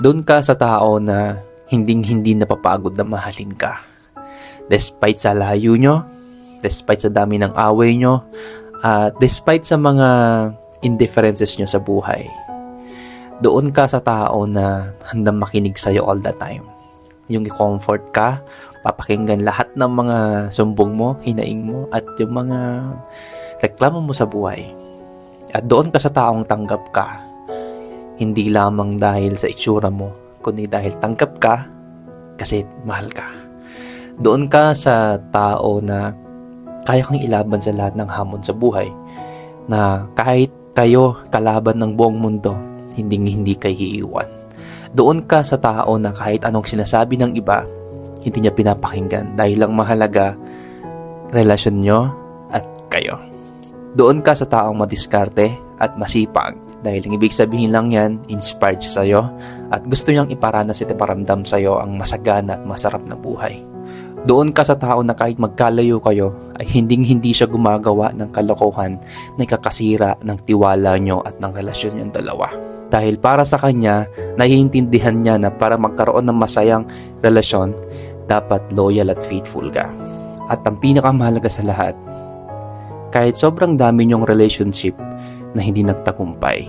Doon ka sa tao na hinding-hindi napapagod na mahalin ka. Despite sa layo nyo, despite sa dami ng away nyo, at despite sa mga indifferences nyo sa buhay. Doon ka sa tao na handang makinig sa'yo all the time. Yung i-comfort ka, papakinggan lahat ng mga sumbong mo, hinaing mo, at yung mga reklamo mo sa buhay. At doon ka sa taong tanggap ka, hindi lamang dahil sa itsura mo, kundi dahil tanggap ka kasi mahal ka. Doon ka sa tao na kaya kang ilaban sa lahat ng hamon sa buhay, na kahit kayo kalaban ng buong mundo, hindi hindi kay iiwan. Doon ka sa tao na kahit anong sinasabi ng iba, hindi niya pinapakinggan dahil lang mahalaga relasyon nyo at kayo. Doon ka sa taong madiskarte at masipag dahil ang ibig sabihin lang yan, inspired siya sa'yo at gusto niyang iparanas at iparamdam sa'yo ang masagana at masarap na buhay. Doon ka sa tao na kahit magkalayo kayo ay hinding-hindi siya gumagawa ng kalokohan na ikakasira ng tiwala nyo at ng relasyon niyong dalawa. Dahil para sa kanya, naiintindihan niya na para magkaroon ng masayang relasyon, dapat loyal at faithful ka. At ang pinakamahalaga sa lahat, kahit sobrang dami niyong relationship na hindi nagtagumpay,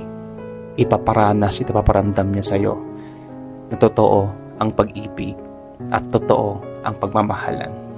ipaparanas ipaparamdam niya sa'yo na totoo ang pag-ibig at totoo ang pagmamahalan.